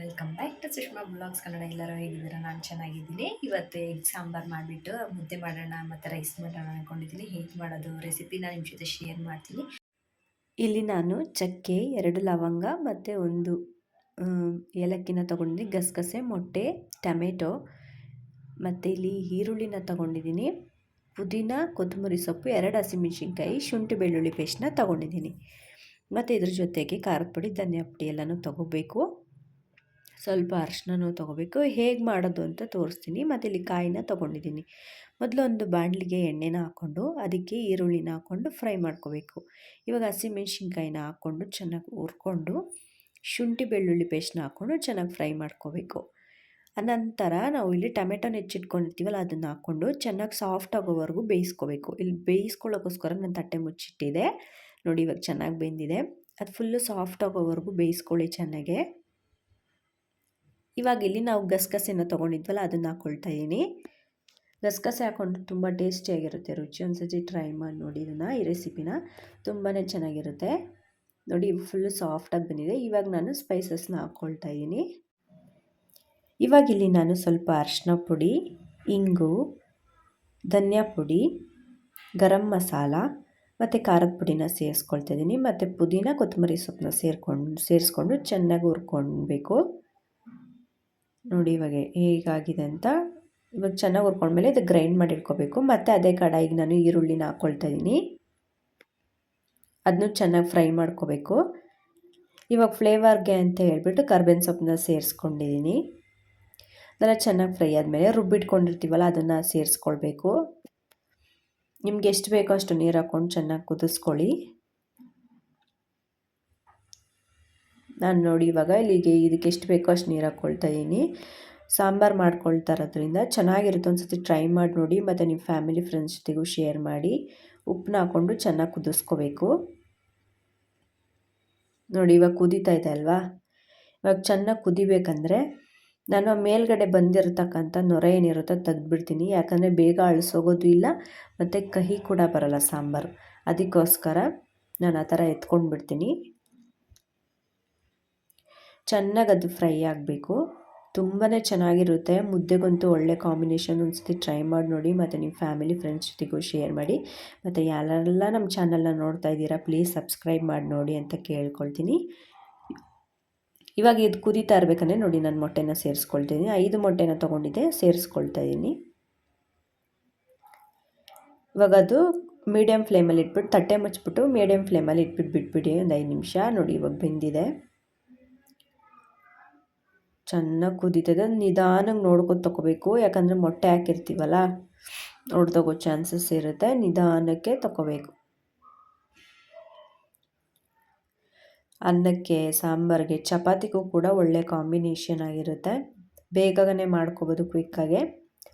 Welcome back to Sushma blogs Kannada ಎಲ್ಲರೂ ಹೇಗಿದ್ದೀರಾ? ನಾನು ಚೆನ್ನಾಗಿದ್ದೀನಿ. ಇವತ್ತು ಎಗ್ ಸಾಂಬಾರು ಮಾಡಿಬಿಟ್ಟು ಮುದ್ದೆ ಮಾಡೋಣ, ಮತ್ತು ರೈಸ್ ಮಾಡೋಣ ಅಂದ್ಕೊಂಡಿದ್ದೀನಿ ಹೇಗೆ ಮಾಡೋದು ರೆಸಿಪಿನ ನಿಮ್ಮ ಜೊತೆ ಶೇರ್ ಮಾಡ್ತೀನಿ. ಇಲ್ಲಿ ನಾನು ಚಕ್ಕೆ, ಎರಡು ಲವಂಗ, ಮತ್ತು ಒಂದು ಏಲಕ್ಕಿನ ತೊಗೊಂಡಿದ್ದೀನಿ. ಗಸಗಸೆ, ಮೊಟ್ಟೆ, ಟೊಮೆಟೊ, ಮತ್ತು ಇಲ್ಲಿ ಈರುಳ್ಳಿನ ತೊಗೊಂಡಿದ್ದೀನಿ. ಪುದೀನ, ಕೊತ್ತಂಬರಿ ಸೊಪ್ಪು, ಎರಡು ಹಸಿಮೆಣ್ಸಿನ್ಕಾಯಿ, ಶುಂಠಿ ಬೆಳ್ಳುಳ್ಳಿ ಪೇಸ್ಟ್ನ ತೊಗೊಂಡಿದ್ದೀನಿ. ಮತ್ತು ಇದ್ರ ಜೊತೆಗೆ ಖಾರದ ಪುಡಿ, ಧನಿಯಾ ಪುಡಿ ಎಲ್ಲನೂ ತೊಗೋಬೇಕು. ಸ್ವಲ್ಪ ಅರಿಶಿನೂ ತೊಗೋಬೇಕು. ಹೇಗೆ ಮಾಡೋದು ಅಂತ ತೋರಿಸ್ತೀನಿ. ಮತ್ತು ಇಲ್ಲಿ ಕಾಯಿನ ತೊಗೊಂಡಿದ್ದೀನಿ. ಮೊದಲು ಒಂದು ಬಾಣಲಿಗೆ ಎಣ್ಣೆನ ಹಾಕ್ಕೊಂಡು, ಅದಕ್ಕೆ ಈರುಳ್ಳಿನ ಹಾಕ್ಕೊಂಡು ಫ್ರೈ ಮಾಡ್ಕೋಬೇಕು. ಇವಾಗ ಹಸಿಮೆಣ್ಸಿನ್ಕಾಯಿನ ಹಾಕ್ಕೊಂಡು ಚೆನ್ನಾಗಿ ಹುರ್ಕೊಂಡು, ಶುಂಠಿ ಬೆಳ್ಳುಳ್ಳಿ ಪೇಸ್ಟ್ನ ಹಾಕ್ಕೊಂಡು ಚೆನ್ನಾಗಿ ಫ್ರೈ ಮಾಡ್ಕೋಬೇಕು. ಅನಂತರ ನಾವು ಇಲ್ಲಿ ಟೊಮೆಟೊನ ಹೆಚ್ಚಿಟ್ಕೊಂಡಿರ್ತೀವಲ್ಲ, ಅದನ್ನು ಹಾಕ್ಕೊಂಡು ಚೆನ್ನಾಗಿ ಸಾಫ್ಟ್ ಆಗೋವರೆಗೂ ಬೇಯಿಸ್ಕೋಬೇಕು. ಇಲ್ಲಿ ಬೇಯಿಸ್ಕೊಳ್ಳೋಕ್ಕೋಸ್ಕರ ನಾನು ತಟ್ಟೆ ಮುಚ್ಚಿಟ್ಟಿದೆ. ನೋಡಿ ಇವಾಗ ಚೆನ್ನಾಗಿ ಬೆಂದಿದೆ. ಅದು ಫುಲ್ಲು ಸಾಫ್ಟ್ ಆಗೋವರೆಗೂ ಬೇಯಿಸ್ಕೊಳ್ಳಿ ಚೆನ್ನಾಗೆ. ಇವಾಗ ಇಲ್ಲಿ ನಾವು ಗಸಗಸೆನ ತೊಗೊಂಡಿದ್ವಲ್ಲ, ಅದನ್ನು ಹಾಕ್ಕೊಳ್ತಾ ಇದ್ದೀನಿ ಗಸಗಸೆ ಹಾಕ್ಕೊಂಡು ತುಂಬ ಟೇಸ್ಟಿಯಾಗಿರುತ್ತೆ ರುಚಿ. ಒಂದ್ಸತಿ ಟ್ರೈ ಮಾಡಿ ನೋಡಿ ಇದನ್ನು, ಈ ರೆಸಿಪಿನ. ತುಂಬಾ ಚೆನ್ನಾಗಿರುತ್ತೆ. ನೋಡಿ ಫುಲ್ಲು ಸಾಫ್ಟಾಗಿ ಬಂದಿದೆ. ಇವಾಗ ನಾನು ಸ್ಪೈಸಸ್ನ ಹಾಕ್ಕೊಳ್ತಾ ಇದ್ದೀನಿ ಇವಾಗ ಇಲ್ಲಿ ನಾನು ಸ್ವಲ್ಪ ಅರಿಶಿನ ಪುಡಿ, ಇಂಗು, ಧನಿಯಾ ಪುಡಿ, ಗರಂ ಮಸಾಲ ಮತ್ತು ಖಾರದ ಪುಡಿನ ಸೇರಿಸ್ಕೊಳ್ತಾ ಇದ್ದೀನಿ ಮತ್ತು ಪುದೀನ ಕೊತ್ತಂಬರಿ ಸೊಪ್ಪನ್ನ ಸೇರ್ಕೊಂಡು, ಸೇರಿಸ್ಕೊಂಡು ಚೆನ್ನಾಗಿ ಹುರ್ಕೊಳ್ಬೇಕು. ನೋಡಿ ಇವಾಗ ಹೇಗಾಗಿದೆ ಅಂತ. ಇವಾಗ ಚೆನ್ನಾಗಿ ಹುರ್ಕೊಂಡ್ಮೇಲೆ ಇದು ಗ್ರೈಂಡ್ ಮಾಡಿ ಇಟ್ಕೋಬೇಕು. ಮತ್ತು ಅದೇ ಕಡಾಯಿಗೆ ನಾನು ಈರುಳ್ಳಿನ ಹಾಕ್ಕೊಳ್ತಾ ಇದ್ದೀನಿ ಅದನ್ನು ಚೆನ್ನಾಗಿ ಫ್ರೈ ಮಾಡ್ಕೋಬೇಕು. ಇವಾಗ ಫ್ಲೇವರ್ಗೆ ಅಂತ ಹೇಳಿಬಿಟ್ಟು ಕರ್ಬೇವಿನ ಸೊಪ್ಪನ್ನ ಸೇರಿಸ್ಕೊಂಡಿದ್ದೀನಿ ಅದೆಲ್ಲ ಚೆನ್ನಾಗಿ ಫ್ರೈ ಆದಮೇಲೆ ರುಬ್ಬಿಟ್ಕೊಂಡಿರ್ತೀವಲ್ಲ ಅದನ್ನು ಸೇರಿಸ್ಕೊಳ್ಬೇಕು. ನಿಮ್ಗೆ ಎಷ್ಟು ಬೇಕೋ ಅಷ್ಟು ನೀರು ಹಾಕ್ಕೊಂಡು ಚೆನ್ನಾಗಿ ಕುದಿಸ್ಕೊಳ್ಳಿ. ನಾನು ನೋಡಿ ಇವಾಗ ಇಲ್ಲಿಗೆ ಇದಕ್ಕೆ ಎಷ್ಟು ಬೇಕೋ ಅಷ್ಟು ನೀರು ಹಾಕ್ಕೊಳ್ತಾ ಇದ್ದೀನಿ. ಸಾಂಬಾರು ಮಾಡ್ಕೊಳ್ತಾ ಇರೋದ್ರಿಂದ ಚೆನ್ನಾಗಿರುತ್ತೆ ಒಂದು ಸತಿ ಟ್ರೈ ಮಾಡಿ ನೋಡಿ, ಮತ್ತು ನಿಮ್ಮ ಫ್ಯಾಮಿಲಿ ಫ್ರೆಂಡ್ಸ್ ಜೊತೆಗೂ ಶೇರ್ ಮಾಡಿ. ಉಪ್ಪನ್ನ ಹಾಕ್ಕೊಂಡು ಚೆನ್ನಾಗಿ ಕುದಿಸ್ಕೋಬೇಕು. ನೋಡಿ ಇವಾಗ ಕುದೀತಾ ಇದೆ ಅಲ್ವಾ? ಇವಾಗ ಚೆನ್ನಾಗಿ ಕುದಿಬೇಕಂದ್ರೆ ನಾನು ಮೇಲ್ಗಡೆ ಬಂದಿರತಕ್ಕಂಥ ನೊರೆ ಏನಿರುತ್ತೋ ತೆಗೆದ್ಬಿಡ್ತೀನಿ. ಯಾಕಂದರೆ ಬೇಗ ಅಳಿಸೋಗೋದು ಇಲ್ಲ, ಮತ್ತು ಕಹಿ ಕೂಡ ಬರಲ್ಲ ಸಾಂಬಾರು. ಅದಕ್ಕೋಸ್ಕರ ನಾನು ಆ ಥರ ಎತ್ಕೊಂಡು ಬಿಡ್ತೀನಿ ಚೆನ್ನಾಗಿ ಅದು ಫ್ರೈ ಆಗಬೇಕು. ತುಂಬಾ ಚೆನ್ನಾಗಿರುತ್ತೆ. ಮುದ್ದೆಗಂತೂ ಒಳ್ಳೆ ಕಾಂಬಿನೇಷನ್ ಒಂದ್ಸತಿ ಟ್ರೈ ಮಾಡಿ ನೋಡಿ. ಮತ್ತು ನಿಮ್ಮ ಫ್ಯಾಮಿಲಿ, ಫ್ರೆಂಡ್ಸ್ ಜೊತೆಗೂ ಶೇರ್ ಮಾಡಿ. ಮತ್ತು ಯಾರೆಲ್ಲ ನಮ್ಮ ಚಾನಲ್ನ ನೋಡ್ತಾ ಇದ್ದೀರಾ, ಪ್ಲೀಸ್ ಸಬ್ಸ್ಕ್ರೈಬ್ ಮಾಡಿ ನೋಡಿ ಅಂತ ಕೇಳ್ಕೊಳ್ತೀನಿ. ಇವಾಗ ಇದು ಕುದೀತಾ ಇರಬೇಕಂದ್ರೆ ನೋಡಿ ನಾನು ಮೊಟ್ಟೆನ ಸೇರಿಸ್ಕೊಳ್ತೀನಿ. ಐದು ಮೊಟ್ಟೆನ ತೊಗೊಂಡಿದ್ದೆ, ಸೇರಿಸ್ಕೊಳ್ತಾ ಇದ್ದೀನಿ ಇವಾಗ ಅದು ಮೀಡಿಯಮ್ ಫ್ಲೇಮಲ್ಲಿ ಇಟ್ಬಿಟ್ಟು ತಟ್ಟೆ ಮುಚ್ಚಿಬಿಟ್ಟು ಮೀಡಿಯಮ್ ಫ್ಲೇಮಲ್ಲಿ ಇಟ್ಬಿಟ್ಟು ಬಿಟ್ಬಿಡಿ ಒಂದು ಐದು ನಿಮಿಷ. ನೋಡಿ ಇವಾಗ ಬೆಂದಿದೆ. ಚೆನ್ನಾಗಿ ಕುದೀತದೆ ನಿಧಾನಕ್ಕೆ ನೋಡ್ಕೊಂಡು ತೊಗೋಬೇಕು ಯಾಕಂದರೆ ಮೊಟ್ಟೆ ಹಾಕಿರ್ತೀವಲ್ಲ ಹೊಡೆದೋಗೋ ಚಾನ್ಸಸ್ ಇರುತ್ತೆ ನಿಧಾನಕ್ಕೆ ತಗೋಬೇಕು ಅನ್ನಕ್ಕೆ, ಸಾಂಬಾರಿಗೆ, ಚಪಾತಿಗೂ ಕೂಡ ಒಳ್ಳೆ ಕಾಂಬಿನೇಷನ್ ಆಗಿರುತ್ತೆ. ಬೇಗನೆ ಮಾಡ್ಕೋಬೋದು ಕ್ವಿಕ್ಕಾಗೆ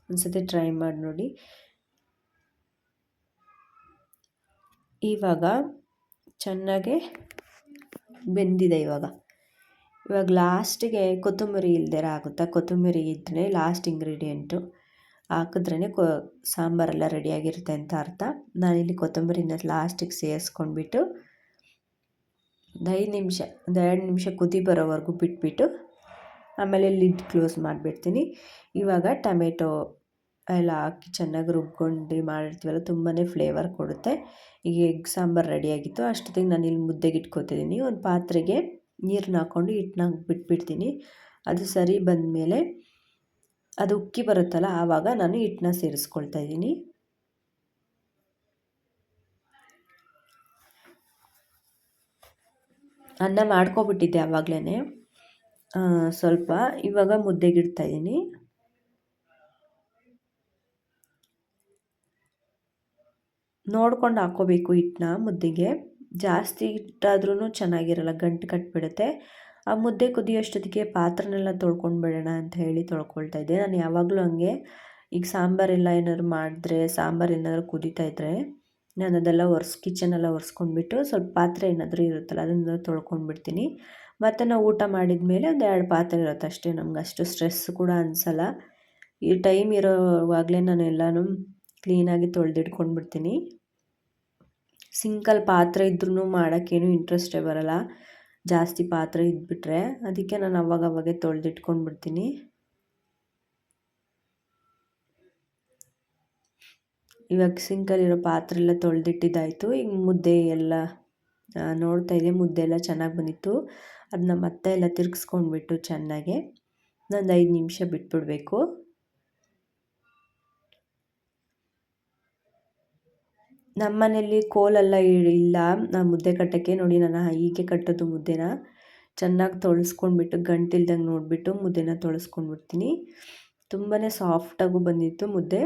ಒಂದ್ಸತಿ ಟ್ರೈ ಮಾಡಿ ನೋಡಿ. ಇವಾಗ ಚೆನ್ನಾಗೆ ಬೆಂದಿದೆ ಇವಾಗ. ಇವಾಗ ಲಾಸ್ಟಿಗೆ ಕೊತ್ತಂಬರಿ ಇಲ್ದಿರ ಆಗುತ್ತಾ? ಕೊತ್ತಂಬರಿ ಇದ್ದರೆ ಲಾಸ್ಟ್ ಇಂಗ್ರೀಡಿಯೆಂಟು ಹಾಕಿದ್ರೇ ಕೊ ಸಾಂಬಾರೆಲ್ಲ ರೆಡಿಯಾಗಿರುತ್ತೆ ಅಂತ ಅರ್ಥ. ನಾನಿಲ್ಲಿ ಕೊತ್ತಂಬರಿನ ಲಾಸ್ಟಿಗೆ ಸೇರಿಸ್ಕೊಂಡ್ಬಿಟ್ಟು ಒಂದು ಐದು ನಿಮಿಷ, ಒಂದು ಎರಡು ನಿಮಿಷ ಕುದಿ ಬರೋವರೆಗೂ ಬಿಟ್ಬಿಟ್ಟು ಆಮೇಲೆ ಲಿಡ್ ಕ್ಲೋಸ್ ಮಾಡಿಬಿಡ್ತೀನಿ. ಇವಾಗ ಟೊಮೆಟೊ ಎಲ್ಲ ಹಾಕಿ ಚೆನ್ನಾಗಿ ರುಬ್ಕೊಂಡು ಮಾಡಿರ್ತೀವಲ್ಲ ತುಂಬಾ ಫ್ಲೇವರ್ ಕೊಡುತ್ತೆ. ಈಗ ಎಗ್ ಸಾಂಬಾರು ರೆಡಿಯಾಗಿತ್ತು ಅಷ್ಟೊತ್ತಿಗೆ ನಾನು ಇಲ್ಲಿ ಮುದ್ದೆಗೆ ಇಟ್ಕೊತಿದ್ದೀನಿ. ಒಂದು ಪಾತ್ರೆಗೆ ನೀರನ್ನ ಹಾಕ್ಕೊಂಡು ಹಿಟ್ಟನ್ನ ಬಿಟ್ಬಿಡ್ತೀನಿ. ಅದು ಸರಿ ಬಂದಮೇಲೆ ಅದು ಉಕ್ಕಿ ಬರುತ್ತಲ್ಲ, ಆವಾಗ ನಾನು ಹಿಟ್ಟನ್ನ ಸೇರಿಸ್ಕೊಳ್ತಾ ಇದ್ದೀನಿ. ಅನ್ನ ಮಾಡ್ಕೊಬಿಟ್ಟಿದ್ದೆ ಆವಾಗಲೇ ಸ್ವಲ್ಪ ಇವಾಗ ಮುದ್ದೆಗಿಡ್ತಾ ಇದ್ದೀನಿ. ನೋಡ್ಕೊಂಡು ಹಾಕ್ಕೋಬೇಕು ಹಿಟ್ಟನ್ನ ಮುದ್ದೆಗೆ. ಜಾಸ್ತಿ ಇಟ್ಟಾದ್ರೂ ಚೆನ್ನಾಗಿರಲ್ಲ, ಗಂಟು ಕಟ್ಟಿಬಿಡುತ್ತೆ ಆ ಮುದ್ದೆ ಕುದಿಯೋಷ್ಟೊತ್ತಿಗೆ ಪಾತ್ರನೆಲ್ಲ ತೊಳ್ಕೊಂಡು ಬಿಡೋಣ ಅಂತ ಹೇಳಿ ತೊಳ್ಕೊಳ್ತಾ ಇದ್ದೆ. ನಾನು ಯಾವಾಗಲೂ ಹಂಗೆ, ಈಗ ಸಾಂಬಾರೆಲ್ಲ ಏನಾದ್ರು ಮಾಡಿದ್ರೆ, ಸಾಂಬಾರು ಏನಾದರೂ ಕುದೀತಾ ಇದ್ದರೆ ನಾನು ಅದೆಲ್ಲ ಒರೆಸ್ ಕಿಚನೆಲ್ಲ ಒರೆಸ್ಕೊಂಡ್ಬಿಟ್ಟು ಸ್ವಲ್ಪ ಪಾತ್ರೆ ಏನಾದರೂ ಇರುತ್ತಲ್ಲ ಅದನ್ನು ತೊಳ್ಕೊಂಡ್ಬಿಡ್ತೀನಿ. ಮತ್ತು ನಾವು ಊಟ ಮಾಡಿದ ಮೇಲೆ ಒಂದು ಎರಡು ಪಾತ್ರೆ ಇರುತ್ತೆ ಅಷ್ಟೇ, ನಮ್ಗೆ ಅಷ್ಟು ಸ್ಟ್ರೆಸ್ ಕೂಡ ಅನಿಸಲ್ಲ. ಈ ಟೈಮ್ ಇರೋವಾಗಲೇ ನಾನು ಎಲ್ಲನೂ ಕ್ಲೀನಾಗಿ ತೊಳೆದಿಟ್ಕೊಂಡ್ಬಿಡ್ತೀನಿ. ಸಿಂಕಲ್ಲಿ ಪಾತ್ರೆ ಇದ್ರೂ ಮಾಡೋಕ್ಕೇನು ಇಂಟ್ರೆಸ್ಟೇ ಬರಲ್ಲ. ಜಾಸ್ತಿ ಪಾತ್ರೆ ಇದ್ಬಿಟ್ರೆ. ಅದಕ್ಕೆ ನಾನು ಅವಾಗ ಅವಾಗೆ ತೊಳೆದಿಟ್ಕೊಂಡ್ಬಿಡ್ತೀನಿ. ಇವಾಗ ಸಿಂಕಲ್ಲಿರೋ ಪಾತ್ರೆ ಎಲ್ಲ ತೊಳೆದಿಟ್ಟಿದ್ದಾಯಿತು. ಈಗ ಮುದ್ದೆ ಎಲ್ಲ ನೋಡ್ತಾ ಇದೆ ಮುದ್ದೆ ಎಲ್ಲ ಚೆನ್ನಾಗಿ ಬಂದಿತ್ತು. ಅದನ್ನ ಮತ್ತೆ ಎಲ್ಲ ತಿರ್ಗಿಸ್ಕೊಂಡ್ಬಿಟ್ಟು ಚೆನ್ನಾಗೆ. ಒಂದು ಐದು ನಿಮಿಷ ಬಿಟ್ಬಿಡಬೇಕು. ನಮ್ಮ ಮನೇಲಿ ಕೋಲೆಲ್ಲ ಇಲ್ಲ ಮುದ್ದೆ ಕಟ್ಟೋಕ್ಕೆ ನೋಡಿ ನಾನು ಹೀಗೆ ಕಟ್ಟೋದು ಮುದ್ದೆನ ಚೆನ್ನಾಗಿ ತೊಳಸ್ಕೊಂಡ್ಬಿಟ್ಟು, ಗಂಟಿಲ್ದಂಗೆ ನೋಡಿಬಿಟ್ಟು ಮುದ್ದೆನ ತೊಳಸ್ಕೊಂಡ್ಬಿಡ್ತೀನಿ. ತುಂಬಾ ಸಾಫ್ಟಾಗೂ ಬಂದಿತ್ತು ಮುದ್ದೆ.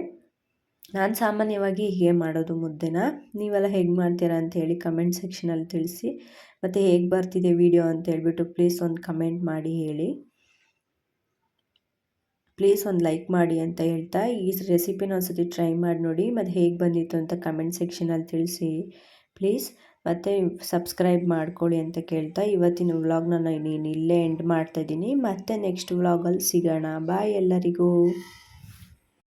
ನಾನು ಸಾಮಾನ್ಯವಾಗಿ ಹೀಗೆ ಮಾಡೋದು ಮುದ್ದೆನ. ನೀವೆಲ್ಲ ಹೇಗೆ ಮಾಡ್ತೀರಾ ಅಂತ ಹೇಳಿ ಕಮೆಂಟ್ ಸೆಕ್ಷನಲ್ಲಿ ತಿಳಿಸಿ. ಮತ್ತು ಹೇಗೆ ಬರ್ತಿದೆ ವಿಡಿಯೋ ಅಂತ ಹೇಳಿಬಿಟ್ಟು ಪ್ಲೀಸ್ ಒಂದು ಕಮೆಂಟ್ ಮಾಡಿ ಹೇಳಿ. ಪ್ಲೀಸ್ ಒಂದು ಲೈಕ್ ಮಾಡಿ ಅಂತ ಹೇಳ್ತಾ ಈ ರೆಸಿಪಿನ ಒಂದ್ಸತಿ ಟ್ರೈ ಮಾಡಿ ನೋಡಿ ಮತ್ತು ಹೇಗೆ ಬಂದಿತ್ತು ಅಂತ ಕಮೆಂಟ್ ಸೆಕ್ಷನಲ್ಲಿ ತಿಳಿಸಿ. ಪ್ಲೀಸ್ ಮತ್ತು ಸಬ್ಸ್ಕ್ರೈಬ್ ಮಾಡ್ಕೊಳ್ಳಿ ಅಂತ ಕೇಳ್ತಾ ಇವತ್ತಿನ ವ್ಲಾಗ್ನ ನಾನು ಇಲ್ಲೇ ಎಂಡ್ ಮಾಡ್ತಾಯಿದ್ದೀನಿ ಮತ್ತೆ ನೆಕ್ಸ್ಟ್ ವ್ಲಾಗಲ್ಲಿ ಸಿಗೋಣ. ಬಾಯ್ ಎಲ್ಲರಿಗೂ.